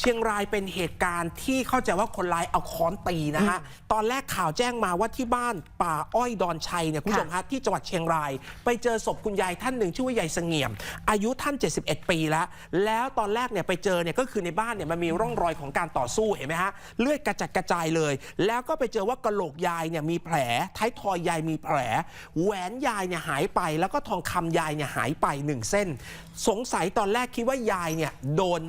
เชียงรายเป็นเหตุการณ์ที่เข้าใจว่าคนร้ายเอาค้อนตีนะฮะ ตอนแรกข่าวแจ้งมาว่าที่บ้านป่าอ้อยดอนชัยเนี่ยคุณผู้ชมฮะที่จังหวัดเชียงราย ไปเจอศพคุณยายท่านหนึ่งชื่อว่ายายเสงี่ยม อายุท่าน 71 ปีแล้ว แล้วตอนแรกเนี่ยไปเจอเนี่ยก็คือในบ้านเนี่ยมันมีร่องรอยของการต่อสู้เห็นไหมฮะเลือดกระจัดกระจายเลย แล้วก็ไปเจอว่ากระโหลกยายเนี่ยมีแผลท้ายทอยยายมีแผล แหวนยายเนี่ยหายไปแล้วก็ทองคำยายเนี่ยหายไปหนึ่งเส้น สงสัยตอนแรกคิดว่ายายเนี่ยโดน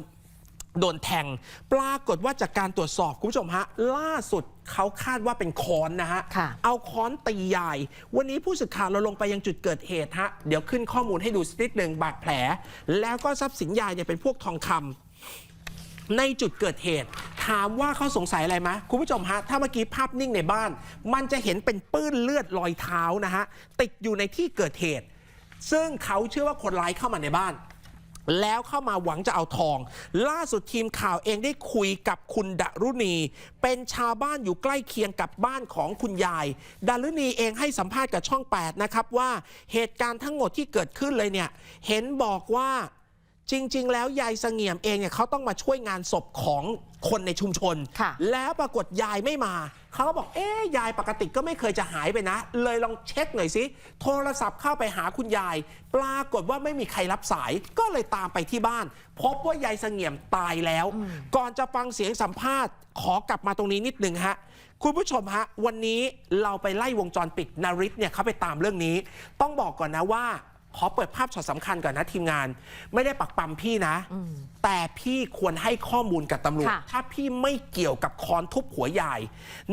โดนแทง ปรากฏว่าจากการตรวจสอบคุณผู้ชมฮะ ล่าสุดเขาคาดว่าเป็นค้อนนะฮะค่ะเอาค้อนตียาย วันนี้ผู้สื่อข่าวเราลงไปยังจุดเกิดเหตุฮะ เดี๋ยวขึ้นข้อมูลให้ดูสักนิดหนึ่งบาดแผล แล้วก็ทรัพย์สินยายเนี่ยเป็นพวกทองคำในจุดเกิดเหตุ ถามว่าเขาสงสัยอะไรไหมคุณผู้ชมฮะ ถ้าเมื่อกี้ภาพนิ่งในบ้าน มันจะเห็นเป็นปื้นเลือดรอยเท้านะฮะติดอยู่ในที่เกิดเหตุซึ่งเขาเชื่อว่าคนร้ายเข้ามาในบ้าน แล้วเข้ามาหวังจะเอาทอง ล่าสุดทีมข่าวเองได้คุยกับคุณดารุณี เป็นชาวบ้านอยู่ใกล้เคียงกับบ้านของคุณยายดารุณีเองให้สัมภาษณ์กับช่อง 8 นะครับว่าเหตุการณ์ทั้งหมดที่เกิดขึ้นเลยเนี่ย เห็นบอกว่า จริง ๆ แล้วยายเสงี่ยมเองเนี่ยเขาต้องมาช่วยงานศพของคนในชุมชน ค่ะ แล้วปรากฏยายไม่มา เขาก็บอก เอ๊ะยายปกติก็ไม่เคยจะหายไปนะ เลยลองเช็คหน่อยสิ โทรศัพท์เข้าไปหาคุณยาย ปรากฏว่าไม่มีใครรับสาย ก็เลยตามไปที่บ้าน พบว่ายายเสงี่ยมตายแล้ว ก่อนจะฟังเสียงสัมภาษณ์ขอกลับมาตรงนี้นิดหนึ่งฮะ คุณผู้ชมฮะ วันนี้เราไปไล่วงจรปิดนาริศเนี่ยเขาไปตามเรื่องนี้ ต้องบอกก่อนนะว่า ขอเปิดภาพช็อตสำคัญก่อนนะทีมงาน ไม่ได้ปักปั๊มพี่นะ แต่พี่ควรให้ข้อมูลกับตำรวจ ค่ะ ถ้าพี่ไม่เกี่ยวกับค้อนทุบหัวยาย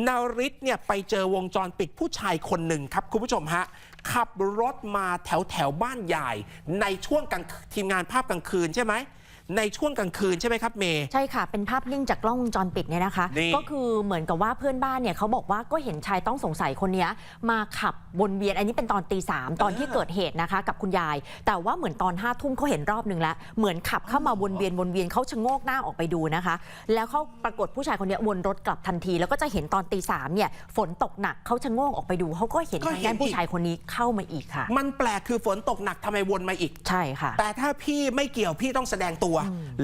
นาริศเนี่ยไปเจอวงจรปิดผู้ชายคนหนึ่งครับ คุณผู้ชมฮะ ขับรถมาแถวแถวๆบ้านยายในช่วงกลางทีมงานภาพกลางคืนใช่ไหม ในช่วงกลางคืนใช่ไหมครับเมย์ ใช่ค่ะ เป็นภาพนิ่งจากกล้องวงจรปิดเนี่ยนะคะ นี่ ก็คือเหมือนกับว่าเพื่อนบ้านเนี่ยเขาบอกว่าก็เห็นชายต้องสงสัยคนเนี้ยมาขับวนเวียนอันนี้เป็นตอนตีสามตอนที่เกิดเหตุนะคะ กับคุณยาย แต่ว่าเหมือนตอนห้าทุ่มเขาเห็นรอบหนึ่งแล้ว เหมือนขับเข้ามาวนเวียนวนเวียนเขาชะโงกหน้าออกไปดูนะคะ แล้วเขาปรากฏผู้ชายคนเนี้ยวนรถกลับทันที แล้วก็จะเห็นตอนตีสามเนี่ยฝนตกหนักเขาชะโงกออกไปดูเขาก็เห็นก็ทางเห็นด้านผู้อีก ชายคนนี้เข้ามาอีกค่ะ มันแปลกคือฝนตกหนักทำไมวนมาอีก ใช่ค่ะ แต่ถ้าพี่ไม่เกี่ยวพี่ต้องแสดงตัว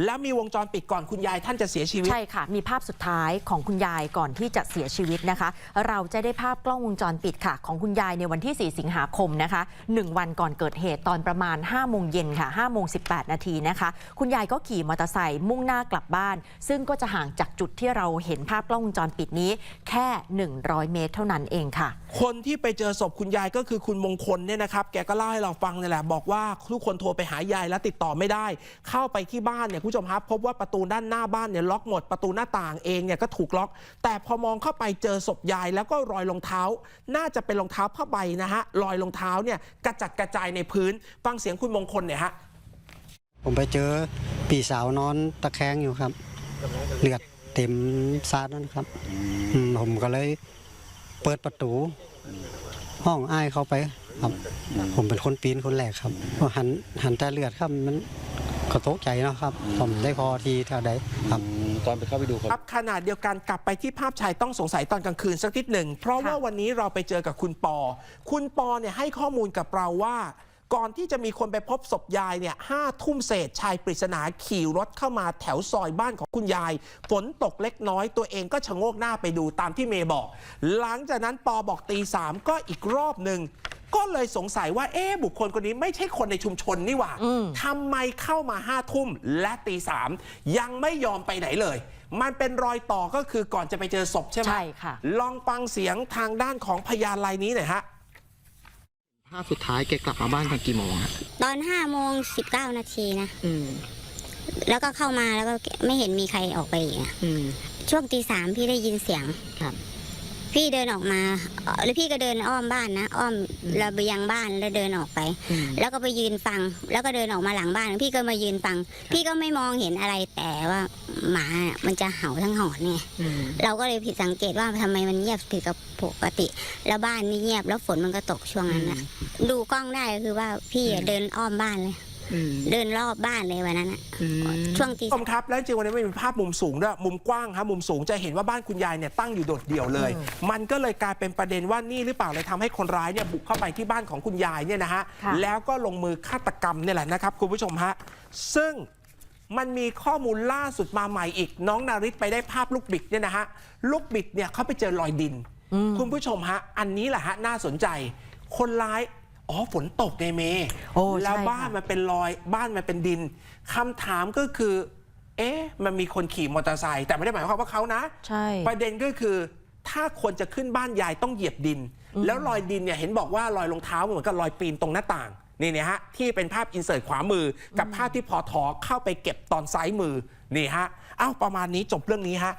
แล้วมีวงจรปิดก่อนคุณยายท่านจะเสียชีวิต ใช่ค่ะ มีภาพสุดท้ายของคุณยายก่อนที่จะเสียชีวิตนะคะ เราจะได้ภาพกล้องวงจรปิดค่ะ ของคุณยายในวันที่ 4 สิงหาคมนะคะ 1 วันก่อนเกิดเหตุตอนประมาณ5โมงเย็นค่ะ5โมง18 นาทีนะคะ คุณยายก็ขี่มอเตอร์ไซค์มุ่งหน้ากลับบ้าน ซึ่งก็จะห่างจากจุดที่เราเห็นภาพกล้องวงจรปิดนี้ แค่ 100 เมตรเท่านั้นเองค่ะ คนที่ไปเจอศพคุณยายก็คือคุณมงคลเนี่ยนะครับ แกก็เล่าให้เราฟังนี่แหละบอกว่าทุกคนโทรไปหายายแล้วติดต่อไม่ได้ เข้าไปที่บ้านเนี่ยคุณผู้ชมครับพบว่าประตูด้านหน้าบ้านเนี่ยล็อกหมดประตูหน้าต่างเองเนี่ยก็ถูกล็อก แต่พอมองเข้าไปเจอศพยายแล้วก็รอยรองเท้า น่าจะเป็นรองเท้าผ้าใบนะฮะรอยรองเท้าเนี่ยกระจัดกระจายในพื้นฟังเสียงคุณมงคลเนี่ยฮะผมไปเจอปีสาวนอนตะแคงอยู่ครับ เลือดเต็มซาดนั่นครับผมก็เลยเปิดประตู ห้องอ้ายเข้าไปครับ ผมเป็นคนปีนคนแรกครับหันหันแต่เลือดครับมัน ก็ตกใจเนาะครับ ผมได้พอทีเท่าใดครับ ตอนไปเข้าไปดูเขาครับขนาดเดียวกันกลับไปที่ภาพชายต้องสงสัยตอนกลางคืนสักนิดหนึ่ง เพราะว่าค่ะวันนี้เราไปเจอกับคุณปอ คุณปอเนี่ยให้ข้อมูลกับเราว่า ก่อนที่จะมีคนไปพบศพยายเนี่ยห้าทุ่มเศษชายปริศนาขี่รถเข้ามาแถวซอยบ้านของคุณยาย ฝนตกเล็กน้อยตัวเองก็ชะโงกหน้าไปดูตามที่เมย์บอก หลังจากนั้นปอบอกตีสามก็อีกรอบหนึ่ง ก็เลยสงสัยว่าเอ๊ะบุคคลคนนี้ไม่ใช่คนในชุมชนนี่หว่าอืมทำไมเข้ามาห้าทุ่มและตีสามยังไม่ยอมไปไหนเลย มันเป็นรอยต่อก็คือก่อนจะไปเจอศพใช่ไหมใช่ค่ะ ลองฟังเสียงทางด้านของพยานรายนี้หน่อยฮะภาพสุดท้ายแกกลับมาบ้านตอนกี่โมงฮะตอนห้าโมงสิบเก้านาทีนะอืมแล้วก็เข้ามาแล้วก็ไม่เห็นมีใครออกไปอีกอะอืมช่วงตีสามพี่ได้ยินเสียงครับ พี่เดินออกมาเอ่อแล้วพี่ก็เดินอ้อมบ้านนะอ้อมระเบียงบ้านแล้วเดินออกไปอืมแล้วก็ไปยืนฟัง แล้วก็เดินออกมาหลังบ้าน พี่ก็มายืนฟัง พี่ก็ไม่มองเห็นอะไรแต่ว่าหมาอะมันจะเห่าทั้งหอนไงอืมเราก็เลยผิดสังเกตว่าทำไมมันเงียบผิดกับปกติ แล้วบ้านนี่เงียบแล้วฝนมันก็ตกช่วงนั้นนะดูกล้องได้ก็คือว่าพี่อะเดินอ้อมบ้านเลยอืม เดินรอบบ้านเลยวันนั้นอะอืมช่วงตีผู้ชมครับ แล้วจริงๆวันนี้ไม่มีภาพมุมสูงด้วยมุมกว้างครับมุมสูงจะเห็นว่าบ้านคุณยายเนี่ยตั้งอยู่โดดเดี่ยวเลย มันก็เลยกลายเป็นประเด็นว่านี่หรือเปล่าเลยทำให้คนร้ายเนี่ยบุกเข้าไปที่บ้านของคุณยายเนี่ยนะฮะค่ะแล้วก็ลงมือฆาตกรรมเนี่ยแหละนะครับคุณผู้ชมฮะซึ่งมันมีข้อมูลล่าสุดมาใหม่อีก น้องนาริตไปได้ภาพลูกบิดเนี่ยนะฮะลูกบิดเนี่ยเขาไปเจอรอยดิน คุณผู้ชมฮะ อันนี้แหละฮะน่าสนใจ คนร้าย อ๋อฝนตกไงเมโอ้ใช่แล้วบ้านค่ะ มันเป็นรอยบ้านมันเป็นดินคำถามก็คือ เอ๊ะ มันมีคนขี่มอเตอร์ไซค์แต่ไม่ได้หมายความว่าเขานะ ใช่ ประเด็นก็คือ ถ้าคนจะขึ้นบ้านยายต้องเหยียบดิน แล้วรอยดินเนี่ยเห็นบอกว่ารอยรองเท้าเหมือนกับรอยปีนตรงหน้าต่างนี่เนี่ยฮะที่เป็นภาพอินเสิร์ตขวามือ กับภาพที่พอทอเข้าไปเก็บตอนซ้ายมือนี่ฮะอ้าวประมาณนี้จบเรื่องนี้ฮะ